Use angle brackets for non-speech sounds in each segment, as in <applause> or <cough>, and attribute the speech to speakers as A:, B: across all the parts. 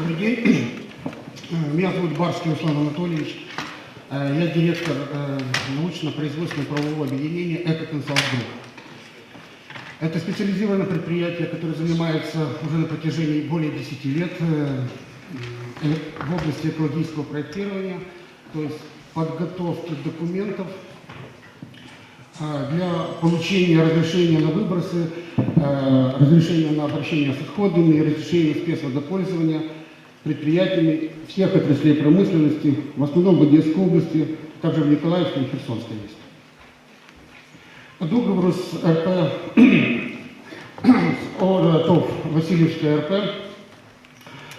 A: Добрый день. <clears throat> Меня зовут Барский Руслан Анатольевич. Э, Я директор э, научно-производственного правового объединения «Экоконсалт Групп». Это специализированное предприятие, которое занимается уже на протяжении более 10 лет э, в области экологического проектирования, то есть подготовки документов для получения разрешения на выбросы, разрешения на обращение с отходами, разрешения спецводопользования предприятиями всех отраслей промышленности, в основном в Одесской области, также в Николаевской и Херсонской области. По договору с РП <coughs> с ОРТОВ Васильевская РП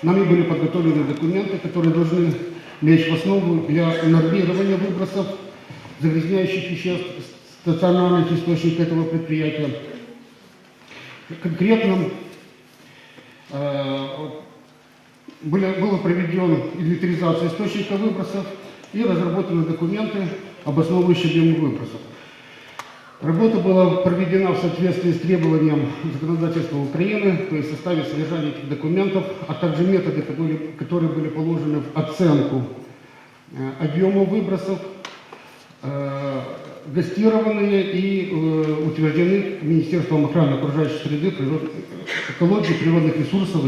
A: нами были подготовлены документы, которые должны лечь в основу для нормирования выбросов загрязняющих веществ стационарных источников этого предприятия. Конкретно э, была проведена инвентаризация источников выбросов и разработаны документы, обосновывающие объем выбросов. Работа была проведена в соответствии с требованием законодательства Украины, то есть в составе содержания этих документов, а также методы, которые, которые были положены в оценку э, объема выбросов, э, гастированные и э, утверждены Министерством охраны окружающей среды, природ- экологии природных ресурсов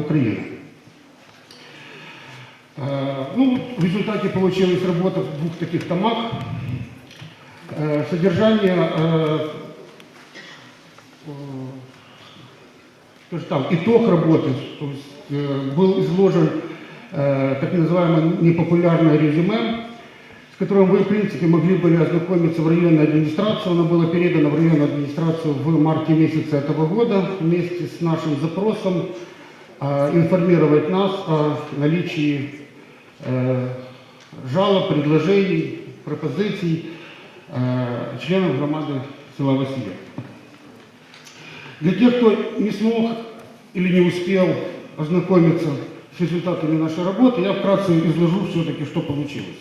A: Украины. Э, Ну, в результате получилась работа в двух таких томах. Э, Содержание, э, то есть там итог работы, то есть, был изложен так называемое непопулярное резюме, с которым вы, в принципе, могли были ознакомиться в районной администрации. Оно было передано в районную администрацию в марте месяце этого года вместе с нашим запросом информировать нас о наличии жалоб, предложений, пропозиций э, членов громады села Васильев. Для тех, кто не смог или не успел ознакомиться с результатами нашей работы, я вкратце изложу все-таки, что получилось.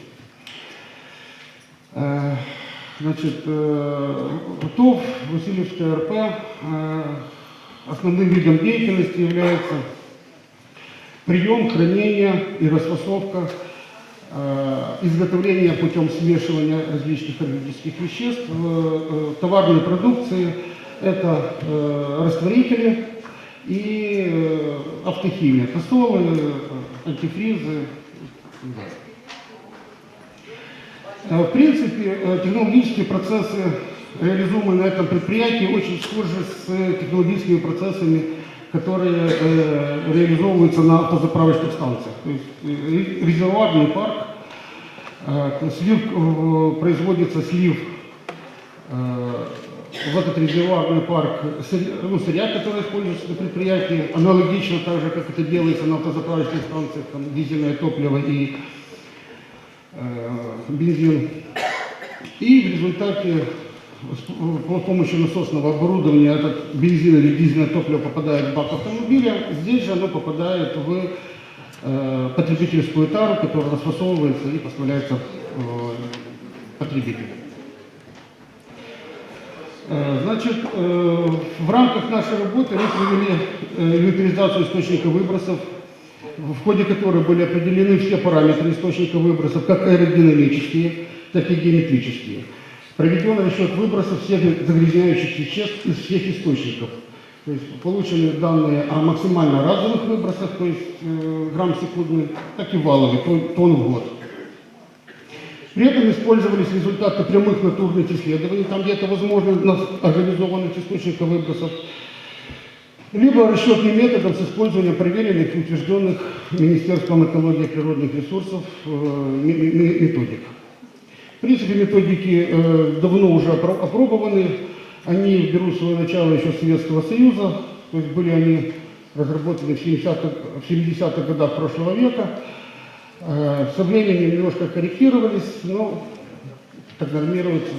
A: Э, Значит, э, ТОВ, Васильевская РП, э, основным видом деятельности является прием, хранение и расфасовка, э, изготовление путем смешивания различных органических веществ, э, э, товарной продукции, это э, растворители и э, автохимия, посолы, э, антифризы. В принципе, технологические процессы, реализуемые на этом предприятии, очень схожи с технологическими процессами, которые э, реализовываются на автозаправочных станциях. То есть э, ре- резервуарный парк, э, слив, э, производится слив э, в этот резервуарный парк ну, сырья, которое используется на предприятии, аналогично так же, как это делается на автозаправочных станциях, там, дизельное топливо и э, бензин. И в результате с- по помощью насосного оборудования этот бензин или дизельное топливо попадает в бак автомобиля, здесь же оно попадает в э, потребительскую тару, которая расфасовывается и поставляется э, потребителю. Э, Значит, э, в рамках нашей работы мы провели э, инвентаризацию источников выбросов, в ходе которой были определены все параметры источника выбросов, как аэродинамические, так и геометрические. Проведен расчет выбросов всех загрязняющих веществ из всех источников. То есть получены данные о максимально разовых выбросах, то есть э, грамм секундный, так и валовых, тон, тонн в год. При этом использовались результаты прямых натурных исследований, там где это возможно, на организованных источниках выбросов, либо расчетным методом с использованием проверенных и утвержденных Министерством экологии и природных ресурсов э, ме- ме- методик. В принципе, методики э, давно уже опро- опробованы, они берут свое начало еще с Советского Союза, то есть были они разработаны в 70-х в 70-х годах прошлого века, Э, со временем немножко корректировались, но так нормируется.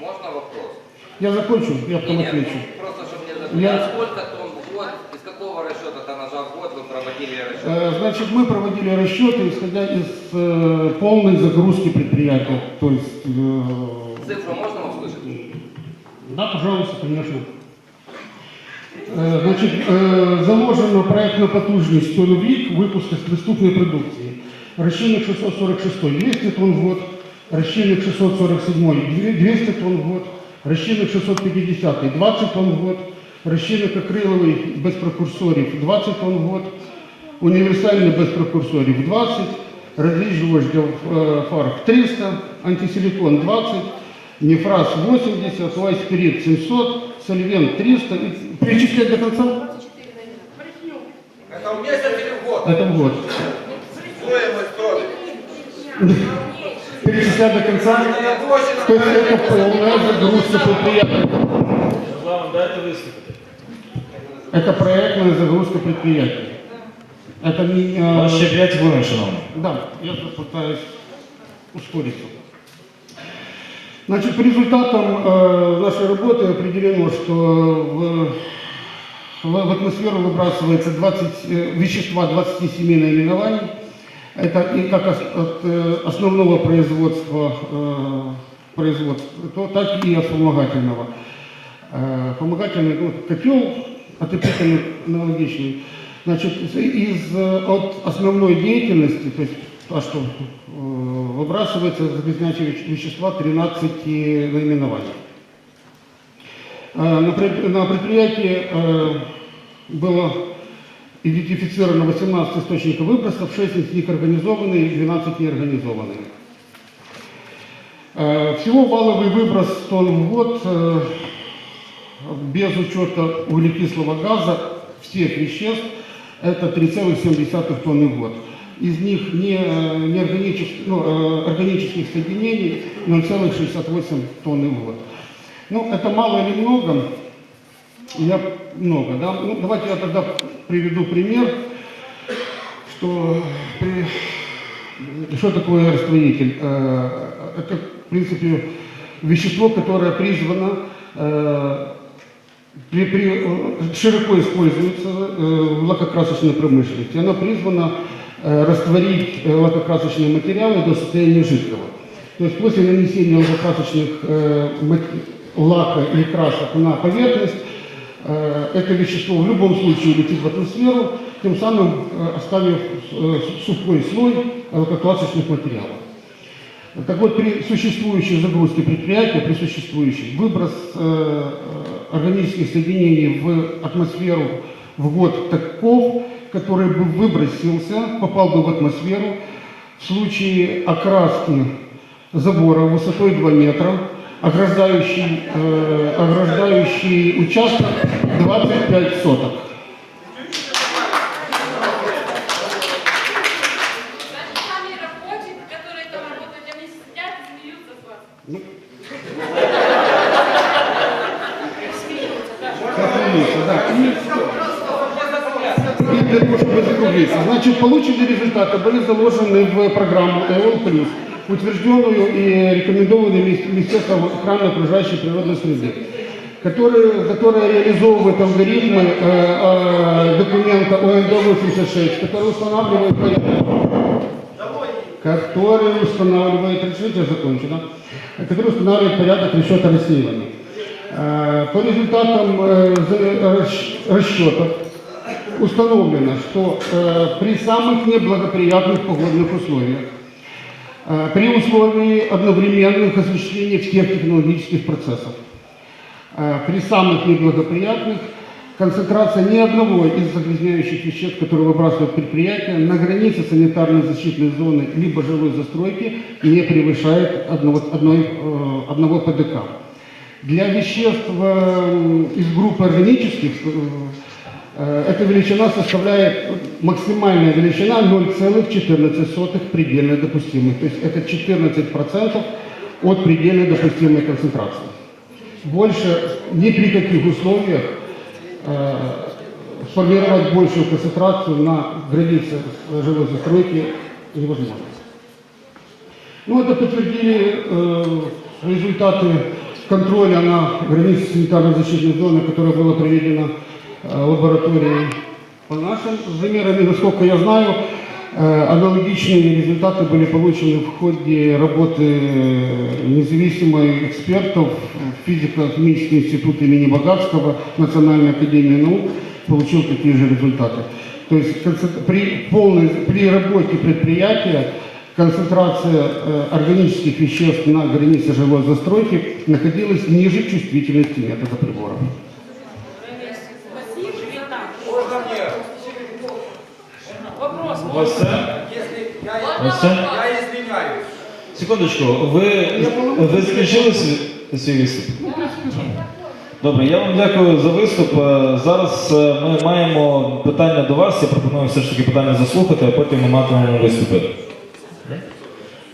B: Можно вопрос?
A: Я закончу, я потом
B: Нет,
A: отвечу.
B: просто чтобы мне
A: Я-
B: запомнить, сколько тонн в год, из какого расчета тоннажа в год вы проводили расчет?
A: Э, Значит, мы проводили расчеты, исходя из э, полной загрузки предприятия. То есть, э,
B: Цифру можно услышать?
A: да, пожалуйста, конечно. Е, Значить, е, заложено проектну потужність тонн в рік випуску з приступної продукції. Розчинник 646 200 тонн в год, розчинник 647 200 тонн в год, розчинник 650 20 тонн в год, розчинник акриловий без прекурсорів 20 тонн в год, універсальний без прекурсорів 20, розріджувач для е, фарб 300, антисиликон 20, нефраз 80, лайспирит 700, сольвент 300. И перечислять до конца?
B: Это в месяц или в год?
A: Это в год.
B: Стоимость тоже.
A: Перечислять до конца?
B: Это точно.
A: То есть это полная загрузка предприятия.
C: Главное, дайте виступити.
A: Это проектная загрузка предприятия. Это не... Э,
C: вас ще 5 хвилин, шановні.
A: Да, я тут пытаюсь ускориться. Значит, по результатам э, нашей работы определено, что в, в, в атмосферу выбрасывается 20, э, вещества 27 наименований. Это и как ос- от э, основного производства, э, производства то, так и от вспомогательного. Э, вспомогательный ну, котел, отопительный аналогичный. Значит, из, э, от основной деятельности, то есть то, что э, выбрасывается загрязняющие веще- вещества 13 наименований. Э, На, пред- на предприятии э, было идентифицировано 18 источников выбросов, 6 из них организованные и 12 неорганизованные. Э, Всего валовый выброс тонн в год э, без учета углекислого газа всех веществ это 3,7 тонны в год. Из них не, э, неорганических, ну, э, органических соединений 0,68 тонны в год. Ну, это мало или много? Я много, да? Ну, давайте я тогда приведу пример, что при- что такое растворитель? Э, Это, в принципе, вещество, которое призвано при- при- широко используется э, в лакокрасочной промышленности. Оно призвано э, растворить э, лакокрасочные материалы до состояния жидкого. То есть после нанесения лакокрасочных э, лака или красок на поверхность, э, это вещество в любом случае улетит в атмосферу, тем самым э, оставив э, сухой слой лакокрасочных материалов. Так вот, при существующей загрузке предприятия, при существующей, выброс э, э, органических соединений в атмосферу в год таков, который бы выбросился, попал бы в атмосферу в случае окраски забора высотой 2 метра, ограждающий, э, ограждающий участок 25 соток.
D: Значит, сами рабочие, которые там работают, они сидят и смеются с вас. Смеются, да.
A: Закруглиться, да. И, для того, чтобы закруглиться. Значит, полученные результаты были заложены в программу ЭОЛ+, утвержденную и рекомендованную Министерством охраны окружающей природной среды, которая, которая реализовывает алгоритмы э, э, документа ОНД-86, который устанавливает порядок который устанавливает, закончу, да? который устанавливает порядок расчета рассеивания. По результатам расчетов установлено, что при самых неблагоприятных погодных условиях, э, при условии одновременных осуществления всех технологических процессов, э, при самых неблагоприятных концентрация ни одного из загрязняющих веществ, которые выбрасывают предприятия, на границе санитарной защитной зоны либо жилой застройки не превышает одного, одной, э, одного ПДК. Для веществ э, из группы органических э, эта величина составляет максимальная величина 0,14 предельно допустимых. То есть это 14% от предельно допустимой концентрации. Больше ни при каких условиях э, сформировать большую концентрацию на границе жилой застройки невозможно. Ну, это подтвердили э, результаты контроля на границе санитарно-защитной зоны, которое было проведено э, лабораторией по нашим замерам. Насколько я знаю, Э, Аналогичные результаты были получены в ходе работы э, независимых экспертов физико-химический институт имени Богатского, Национальной академии наук получил такие же результаты. То есть при, полной, при работе предприятия концентрация э, органических веществ на границе жилой застройки находилась ниже чувствительности метода?
B: Если я, извиняюсь.
C: Секундочку, ви, ви закінчили свій, свій виступ? Добре, я вам дякую за виступ. Е, Зараз е, ми маємо питання до вас. Я пропоную все ж таки питання заслухати, а потім ми матимемо виступити.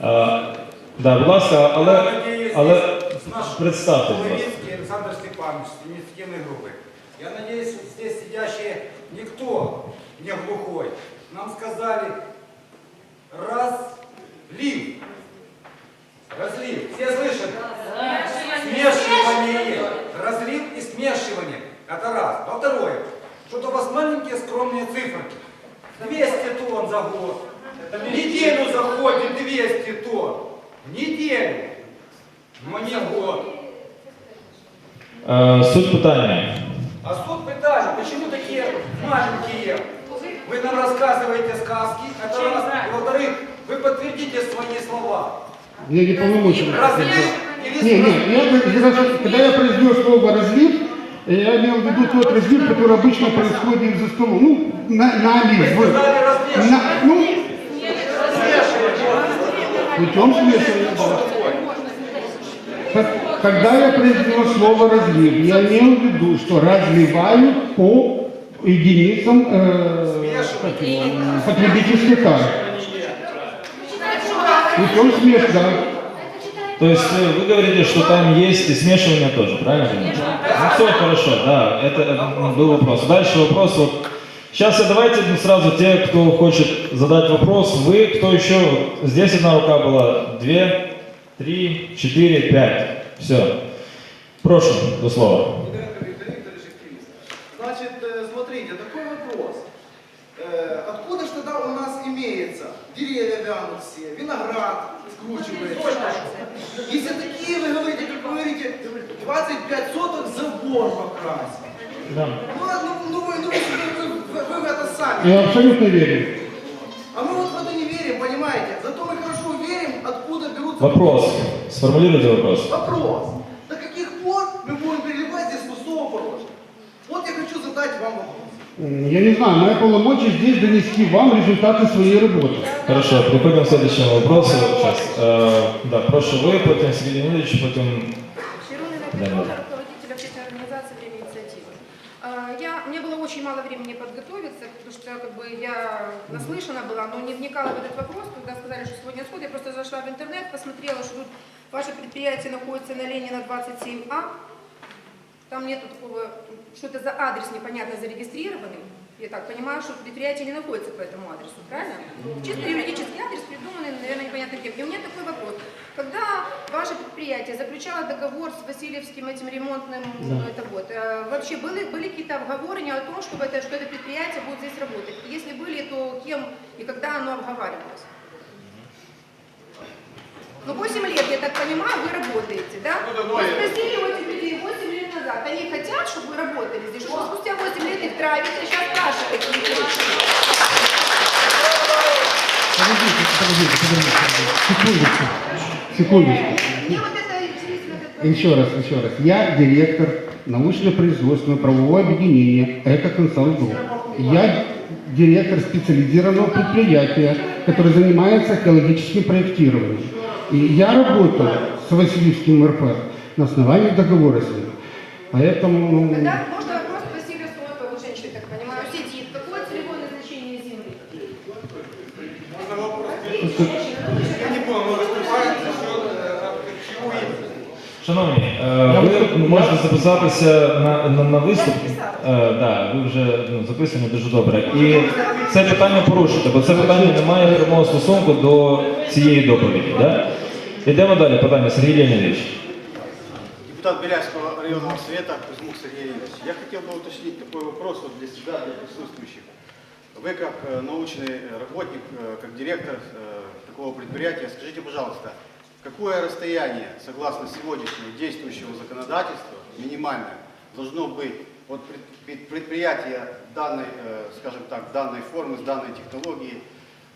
C: Е, Да, будь ласка, але, але представте, будь ласка.
E: Александр Степанович, с инициативной группы. Я надеюсь, что здесь сидящие никто не глухой. Нам сказали разлив. Разлив. Все слышат? Смешивание. Разлив и смешивание. Это раз. А второе. Что-то у вас маленькие скромные цифры. 200 тонн за год. В неделю заходит 200 тонн. В неделю. Но не год.
C: Е, Суть питання.
E: А суд питали, почему такие маленькие? Вы нам рассказываете сказки, это раз. И во-вторых, вы подтвердите свои слова.
A: Я не полномочен.
E: Разлив или
A: Не, не, я, когда я произнес слово разлив, я имел в виду тот разлив, который обычно происходит за столом. Ну, на, налив.
E: Вы сказали разлив.
A: На, ну. Путем. Как- Когда я произнес слово разлив, я имел в виду, что разливают по единицам э, потребительской тары. Путем смеш, да.
C: То есть э, вы говорите, что там есть и смешивание тоже, правильно? Ну все хорошо, да, это э, был вопрос. Дальше вопрос вот. Сейчас я давайте ну, сразу те, кто хочет задать вопрос. Вы, кто еще? Здесь одна рука была, две, три, четыре, пять. Все. Прошу, до слова.
F: Значит, э, смотрите, такой вопрос. Э, Откуда же тогда у нас имеется? Деревья вянут все, виноград скручивается. Если такие, вы говорите, как вы говорите, 25 соток забор покрасить.
C: Да.
F: Ну, ну, ну, вы, ну, вы, вы- вы- вы в это сами.
A: Я абсолютно верю.
F: А мы вот в это не верим, понимаете? Зато мы хорошо верим, откуда берутся...
C: Вопрос. Сформулируйте вопрос.
F: Вопрос. До каких пор мы будем переливать здесь пустого порожня? Вот я хочу задать вам вопрос.
A: Я не знаю, моя полномочия здесь донести вам результаты своей работы.
C: Хорошо, переходимо к следующему вопросу. Сейчас. Э, да, прошу вы, потом Сергей Леонидович, потом... Да, да.
G: руководитель общественной организации «Время инициативы». А, Я, у меня было очень мало времени подготовиться, потому что как бы, я наслышана была, но не вникала в этот вопрос. Когда сказали, что сегодня сход, я просто зашла в интернет, посмотрела, что тут ваше предприятие находится на Ленина 27А. Там нету такого, что это за адрес непонятно зарегистрированный. Я так понимаю, что предприятие не находится по этому адресу, правильно? Чисто юридический адрес, придуманный, наверное, непонятно кем. И у меня такой вопрос. Когда ваше предприятие заключало договор с Васильевским этим ремонтным, ну, это вот, э, вообще были, были какие-то обговоры о том, чтобы это, что это предприятие будет здесь работать? И Если были, то кем и когда оно обговаривалось? Ну, 8 лет, я так понимаю, вы работаете, да? Вы спросили у этих людей 8 лет назад, они хотят, чтобы вы работали здесь, что вы спустя 8 лет их травите, сейчас
A: Подождите, подождите. Секундочку. Секундочку. Еще раз, еще раз. Я директор научно-производственного правового объединения «Эко-консалт Групп». Я директор специализированного предприятия, которое занимается экологическим проектированием. И я работаю с Васильевским РП на основании договора с ним. Поэтому... ну,
G: Тогда можно вопрос к Василию Стройкову, женщине, так понимаю, сидит. Какое целевое назначение земли?
E: Можно вопрос? Я не понял, мы выступаем за счет э, чего именно?
C: Шановні, е, ви можете записатися на, на, на виступ. Е, да, ви вже ну, записані дуже добре. І це питання порушите, бо це питання не має прямого стосунку до цієї доповіді. Да? Йдемо далі. Питання Сергій Леонідович.
H: Депутат Белявского районного совета Кузьмук Сергей Юрьевич. Я хотел бы уточнить такой вопрос вот для себя, для присутствующих. вы как э, научный э, работник, э, как директор э, такого предприятия, скажите, пожалуйста, какое расстояние, согласно сегодняшнего действующего законодательства, минимальное, должно быть от пред- пред- предприятия данной, э, скажем так, данной формы, с данной технологии,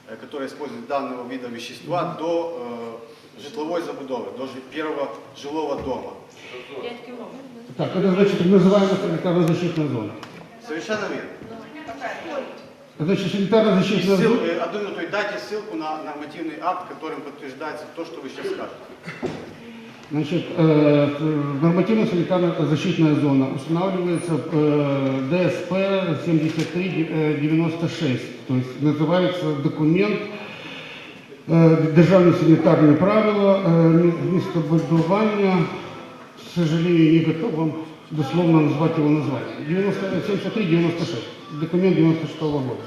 H: э, которая использует данного вида вещества, до э, житловой забудовы, до первого жилого дома?
A: Так, это значит называемая санитарно-защитная зона.
H: Совершенно верно.
A: Значит,
H: И
A: санитарно-защитная
H: ссыл-
A: зона...
H: э, одну минуту, и дайте ссылку на нормативный акт, которым подтверждается то, что вы сейчас скажете.
A: Значит, э, нормативно-санитарно-защитная зона устанавливается э, ДСП 7396, то есть называется документ э, Державные санитарные правила э, местобудування, к сожалению, не готов вам дословно назвать его название. 90 73-96, документ 96 года.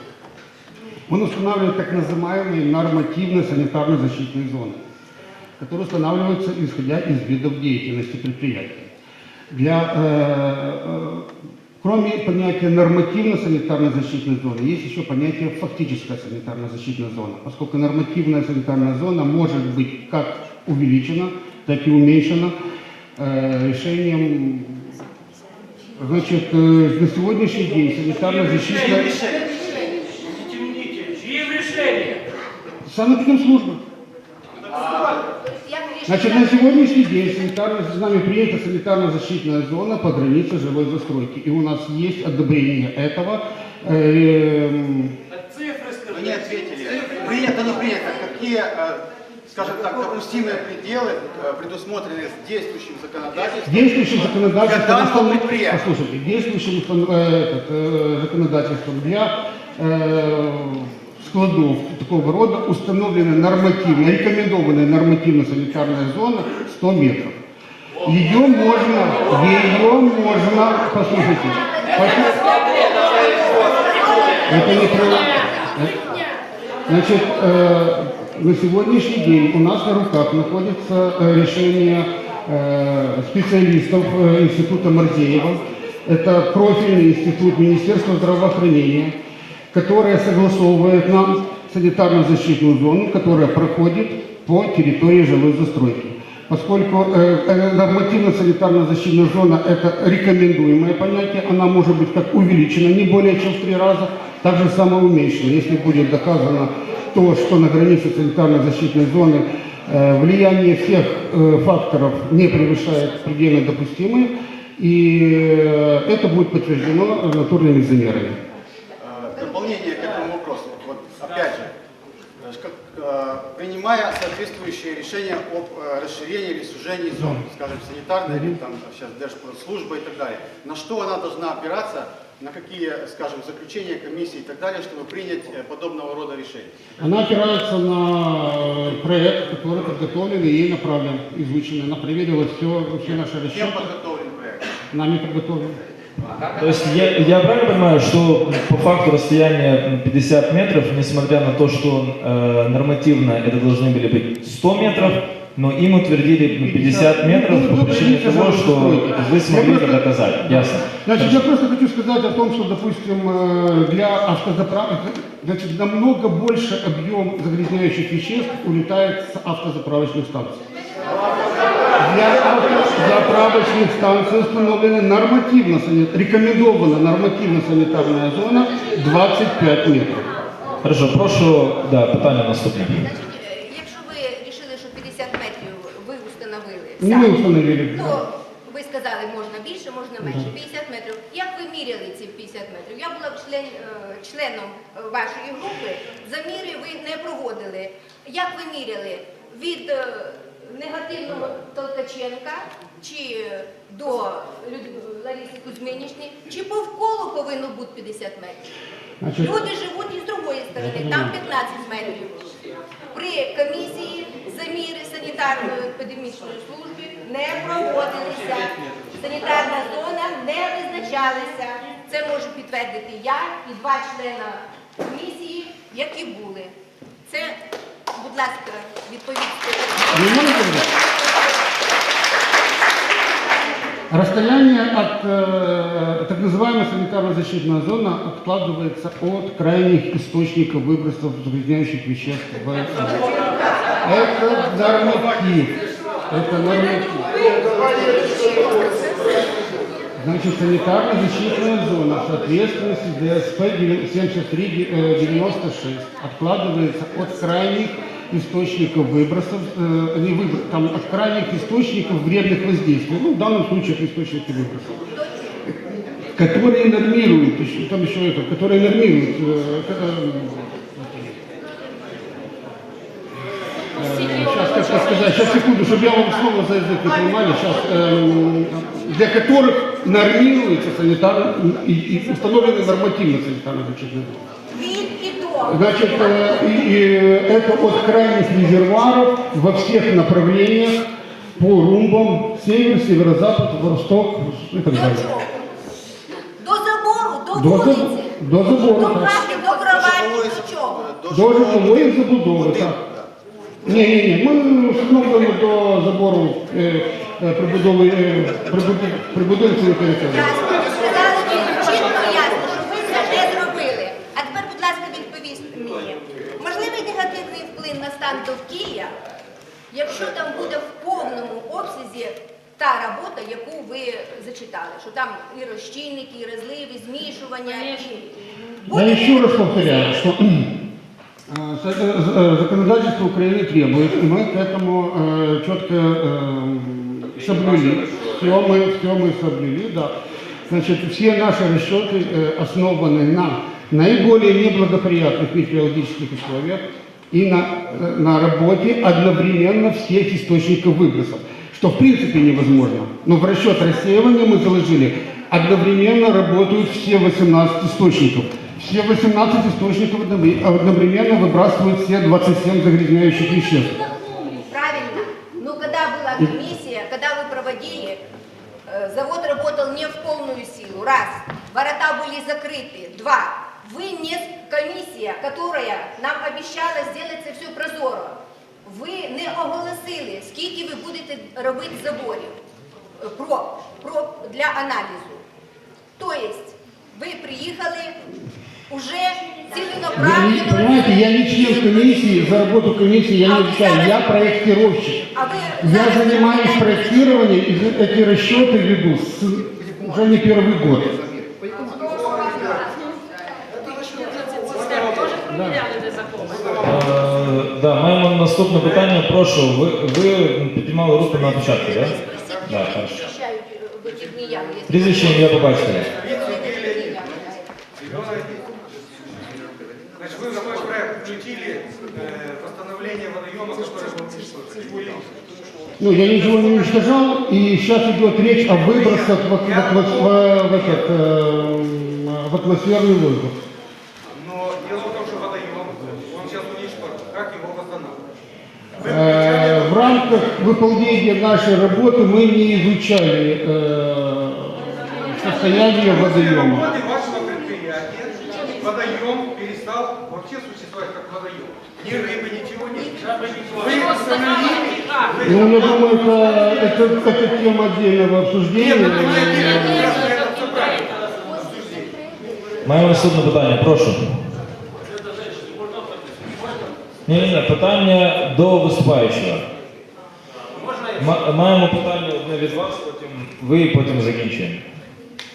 A: Он устанавливает так называемые нормативные санитарно-защитные зоны которые устанавливаются исходя из видов деятельности предприятия. Для, э, э, кроме понятия нормативно-санитарно-защитной зоны, есть еще понятие фактическая санитарно-защитная зона, поскольку нормативная санитарная зона может быть как увеличена, так и уменьшена э, решением Значит, э, на сегодняшний день санитарно-защитная... Санэпидемслужба. Значит, на сегодняшний день санитарно, с нами принята санитарно-защитная зона по границе жилой застройки. И у нас есть одобрение этого. Эм,
H: Вы не ответили. Принято, не принято. Какие, э, скажем так, допустимые пределы э, предусмотрены с действующим законодательством?
A: Действующим законодательством,
H: Для
A: послушайте, действующим э, этот, э, законодательством для э, складов такого рода установлена нормативная, рекомендованная нормативно-санитарная зона 100 метров. Ее можно, ее можно, послушайте, послушайте, это не про- Значит, э, на сегодняшний день у нас на руках находится решение специалистов Института Мордеева. Это профильный институт Министерства здравоохранения, которое согласовывает нам санитарно-защитную зону, которая проходит по территории жилой застройки. Поскольку э, нормативно-санитарно-защитная зона – это рекомендуемое понятие, она может быть как увеличена не более чем в три раза, так же самое уменьшена, если будет доказано то, что на границе санитарно-защитной зоны э, влияние всех э, факторов не превышает предельно допустимые, и э, это будет подтверждено натурными замерами.
H: Дополнение к этому вопросу. Вот опять же, принимая соответствующие решения об расширении или сужении зон, скажем, санитарной, или там сейчас Держпродслужба и так далее, на что она должна опираться, на какие, скажем, заключения комиссии и так далее, чтобы принять э, подобного рода решения?
A: Она опирается на э, проект, который подготовлен и ей направлен, изучен. Она проверила все, все наши
H: Кем
A: расчеты,
H: подготовлен проект?
A: нами подготовлен.
C: То есть я, я правильно понимаю, что по факту расстояние 50 метров, несмотря на то, что э, нормативно это должны были быть 100 метров, но им утвердили 50 метров
A: Ну,
C: по
A: ну,
C: причине
A: граница
C: того, что вы смогли это доказать. Ясно.
A: Значит, я просто хочу сказать о том, что, допустим, э, для автозаправок, значит, намного больше объем загрязняющих веществ улетает с автозаправочных станций. Для автозаправочных станций установлена нормативно, рекомендована нормативно-санитарная зона 25 метров.
C: Хорошо, прошу, да, питання наступне.
A: Не ми установили.
I: то ви сказали, можна більше, можна менше. 50 метрів. Як ви міряли ці 50 метрів? Я була член, е, членом е, вашої групи. Заміри ви не проводили. Як ви міряли? Від е, негативного Толкаченка чи до Лариси Кузьминічни, чи повколу повинно бути 50 метрів?
A: Значить,
I: Люди живуть і з другої сторони, там 15 метрів. При комісії заміри санітарно-епідемічної служби не проводилися. Санітарна зона не визначалася. Це можу підтвердити я і два члена комісії, які були. Це, будь ласка, відповідьте.
A: Не можна сказати? Расстояние от э, так называемой санитарно-защитная зона откладывается от крайних источников выбросов загрязняющих веществ. в Это норматив. Это норматив. Значит, санитарно-защитная зона в соответствии с ДСП 7396 откладывается от крайних источников выбросов, э, не выбро- там, от крайних источников вредных воздействий, ну, в данном случае источники выбросов, которые нормируют, там еще это, которые нормируют, э, э, Сейчас, как сказать, сейчас секунду, чтобы я вам слово за язык не понимали, сейчас, эм, для которых нормируется санитарно и, и установлены нормативно санитарно защитные зоны.
I: Від і до.
A: Значит, э, и, и это от крайних резервуаров во всех направлениях по румбам, север, северо-запад, восток и так
I: До
A: далее.
I: чого? До забору, до
A: До
I: вулиці.
A: забору, до забору,
I: До
A: так.
I: хати, до кроваті, до чого?
A: До житлової забудови, так. Ні, ні, ні, ми встановлюємо до забору е, е, прибудови, е, прибуд- прибудови цієї території.
I: Ясно, ви сказали мені чітко ясно, що ви це не зробили. А тепер, будь ласка, відповість мені. Можливий негативний вплив на стан довкілля, якщо там буде в повному обсязі та робота, яку ви зачитали, що там і розчинники, і розливи, змішування, і...
A: Я еще раз повторяю, что э, с- э, э, законодательство Украины требует, и мы к этому э, четко э, соблюли. Все мы, все мы соблюли, да. Значит, все наши расчеты э, основаны на наиболее неблагоприятных метеорологических условиях и на, э, на работе одновременно всех источников выбросов, что в принципе невозможно. Но в расчет рассеивания мы заложили одновременно работают все 18 источников. Все 18 источников одновре- одновременно выбрасывают все 27 загрязняющих веществ.
I: Правильно. Но когда была комиссия, когда вы проводили, э, завод работал не в полную силу, раз. Ворота были закрыты, два. Вы не с- комиссия, которая нам обещала сделать це все прозоро. Ви не оголосили, скільки ви будете робити заборів е, проб, проб для аналізу. Тобто, ви приїхали уже
A: Я не-
I: ціленаправленно.
A: понимаете, я не член комиссии, за работу комиссии я
I: А
A: не
I: вы
A: отвечаю,
I: зараз-
A: я проектировщик.
I: А ви
A: Я
I: зараз
A: занимаюсь
I: розповідаєте,
A: проектированием, и эти расчеты веду с- уже не первый год.
C: Е, Да, маємо наступне питання. Прошу, ви, ви піднімали руку на початку, так? Да? Да, хорошо.
I: Захищають е, вихідні ями. якщо-
C: Прізвище ім'я по
E: вы в свой проект включили э, восстановление водоема, который был уничтожен.
A: Ну, я ничего не уничтожал, и сейчас идет речь о выбросах в, ак- в ак- в- в этот, э, в атмосферный воздух.
E: Но дело в том, что водоем, он сейчас уничтожен. Как его восстанавливать?
A: Э, В рамках выполнения нашей работы мы не изучали э, состояние водоема.
E: В ходе вашего предприятия водоем перестал вообще существовать как водоем. Ни рыбы, ничего нет. Вы установили...
A: Ну, я думаю, это, это, это тема отдельного обсуждения.
E: Нет, это не отдельно, это все правильно.
C: Маємо наступне питання, прошу. Ні, ні, ні, питання до виступаючого. Ма- Маємо питання одне від вас, потім ви, потім закінчуємо.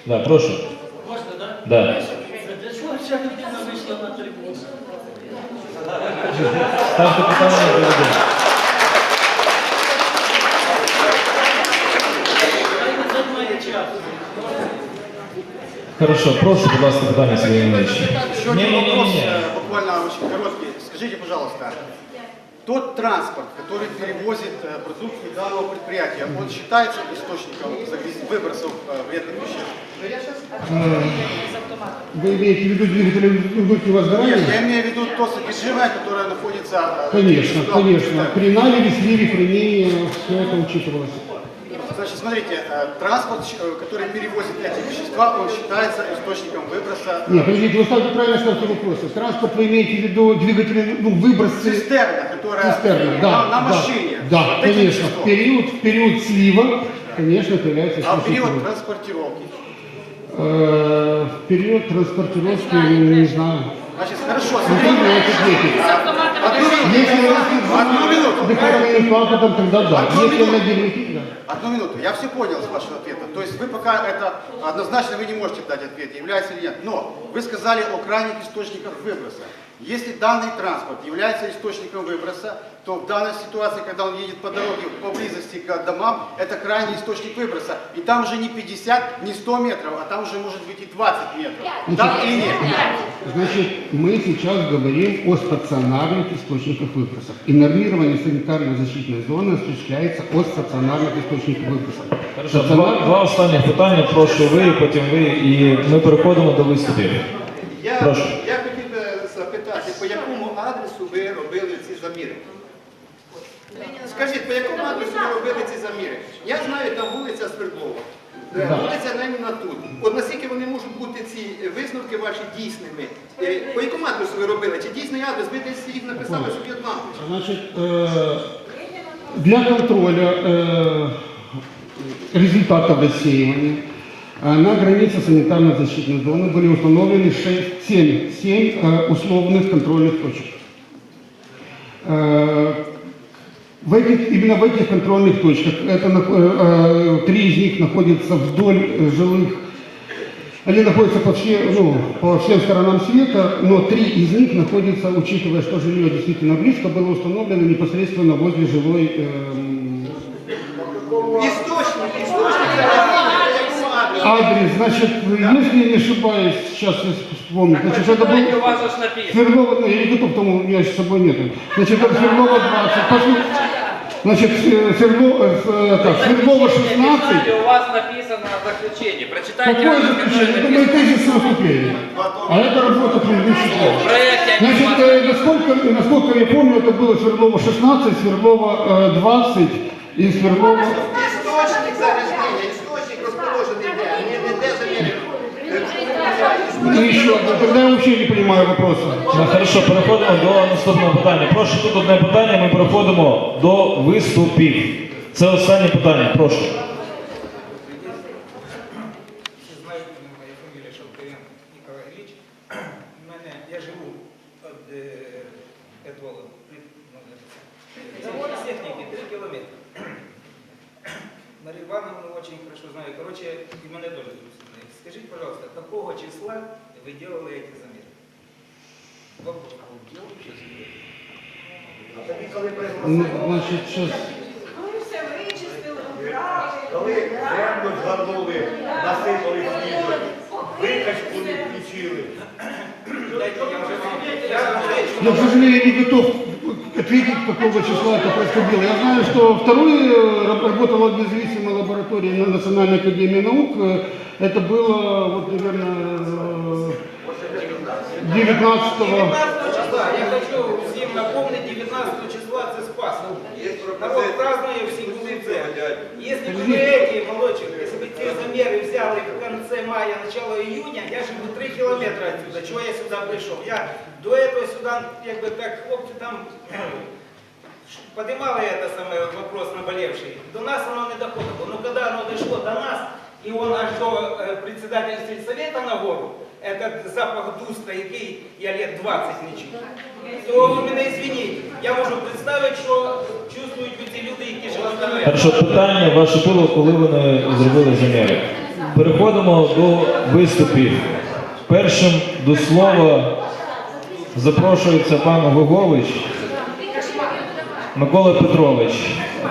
C: Да, прошу. Можна, так? Да? Да. Ставте питання до людей. Хорошо, прошу, будь ласка, питання Сергій Іванович.
H: Еще
C: Ні,
H: один
C: ні, ні,
H: вопрос,
C: ні.
H: э, буквально очень короткий. Скажите, пожалуйста, тот транспорт, который перевозит э, продукты данного предприятия, он считается источником загряз- выбросов э, вредных веществ?
A: Вы имеете в виду двигатели внутреннего
H: Нет,
A: сгорания?
H: я имею в виду то содержимое, которое находится... э,
A: Конечно,
H: в
A: конечно.
H: продукте.
A: При наливе, сливе, хранении все это учитывалось.
H: Значит, смотрите, э, транспорт, э, который перевозит эти вещества, он считается источником выброса
A: Нет, подождите, вы ставите правильно ставите вопросы. Транспорт вы имеете в виду двигатели, ну, выбросы
H: цистерна, которая
A: цистерны,
H: на,
A: да,
H: на
A: да,
H: машине.
A: Да,
H: Вот
A: конечно. В период, в период слива конечно, это является
H: А в период транспортировки?
A: Э, В период транспортировки, не знаю.
H: Значит, хорошо,
A: Смотрите,
H: смотрите.
A: ответить.
H: Одну минуту.
A: Если
H: Одну минуту.
A: Если.
H: Одну минуту. Я все понял с вашего ответа. То есть вы пока это однозначно вы не можете дать ответ, является или нет. Но вы сказали о крайних источниках выброса. Если данный транспорт является источником выброса, то в данной ситуации, когда он едет по дороге поблизости к домам, это крайний источник выброса. И там уже не 50, не 100 метров, а там уже может быть и 20 метров. Так или нет?
A: Значит, мы сейчас говорим о стационарных источниках выбросов. И нормирование санитарно-защитной зоны осуществляется от стационарных источников выбросов.
C: Хорошо, два, два останніх питання, прошу ви, потім ви, і ми переходимо до виступів.
J: Я,
C: Прошу.
J: я хотів би запитати, по якому адресу ви робили ці заміри? Скажіть, по якому адресу ви робили ці заміри? Я знаю, там вулиця Свердлова. Е, Вулиця Леніна тут. От наскільки вони можуть бути ці висновки ваші дійсними? Е, По якому адресу ви робили? Чи дійсний адрес? Ви десь їх написали собі одна?
A: Значит, э, для контроля э, результатов рассеивания э, на границе санитарно-защитной зоны были установлены 6, 7, 7 э, условных контрольных точек. Э, В этих, именно в этих контрольных точках, это, э, э, три из них находятся вдоль э, жилых они находятся по, все, ну, по всем сторонам света, но три из них находятся, учитывая, что жилье действительно близко, было установлено непосредственно возле жилой...
J: по якому адресу?
A: адрес, значит, если я не ошибаюсь, сейчас я вспомню, значит, это был. Свердлова, ну, я не готов, тому у меня с собой нету. Значит, это Свердлова 20, Послу- значит, э, Свердлова, э, так, Свердлова 16,
B: Написали, у вас написано заключение. Прочитайте
A: Какое заключение? Это мои тезисы выступления. А это работа
B: проекте они
A: Значит,
B: у вас
A: э, насколько, насколько я помню, это было Свердлова 16, Свердлова э, 20 и Свердлова...
J: Істочник загрязнення,
A: И еще, тогда я вообще не понимаю вопроса.
C: Ну, Хорошо, переходимо до наступного питання. Прошу, тут одне питання, ми переходимо до виступів. Це останнє питання, прошу.
K: Всі знають, моя фамілія Шовкарян Ніколай Ілліч. У мене, я живу від е, при- ну, як техніки 3 кілометри. Марию Ивановну очень хорошо знаю. Короче, и мене тоже знаю. Скажите, пожалуйста, какого числа вы делали эти замеры? Вопрос.
A: Ну, Значит, сейчас...
L: Коли землю згорнули, насипали сніжок, викачку не включили.
K: Дайте я уже вам... Я отвечу.
A: Я, к сожалению, не готов ответить, какого числа это происходило. Я знаю, что второй э, раб- работала в независимой лаборатории на Национальной академии наук. Э, Это было, вот, наверное, э, 19
K: 19 числа, я хочу всем напомнить, 19 числа це Спас. Народ празднує всі були це. Если бы вы эти, молодчик, если бы те замеры взяли в конце мая, начало июня, я живу 3 километра отсюда, чего я сюда пришел? Я до этого сюда, как бы так, хлопцы там поднимала это самый вопрос наболевший. До нас оно не доходило. Но когда оно дошло до нас, и он аж до э, председателя сельсовета на гору, этот запах дуста, який я лет 20 не чув, то ви мене извините. Я можу представити, що чувствують ці люди, які живуть на
C: Хорошо, питання ваше було, коли вони зробили заміри. Переходимо до виступів. Першим до слова запрошується пан Гогович Микола Петрович.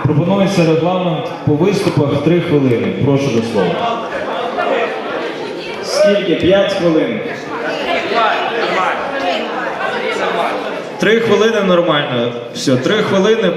C: Пропонується регламент по виступах 3 хвилини. Прошу до слова. Скільки? 5 хвилин. Три хвилини нормально. Все, три хвилини.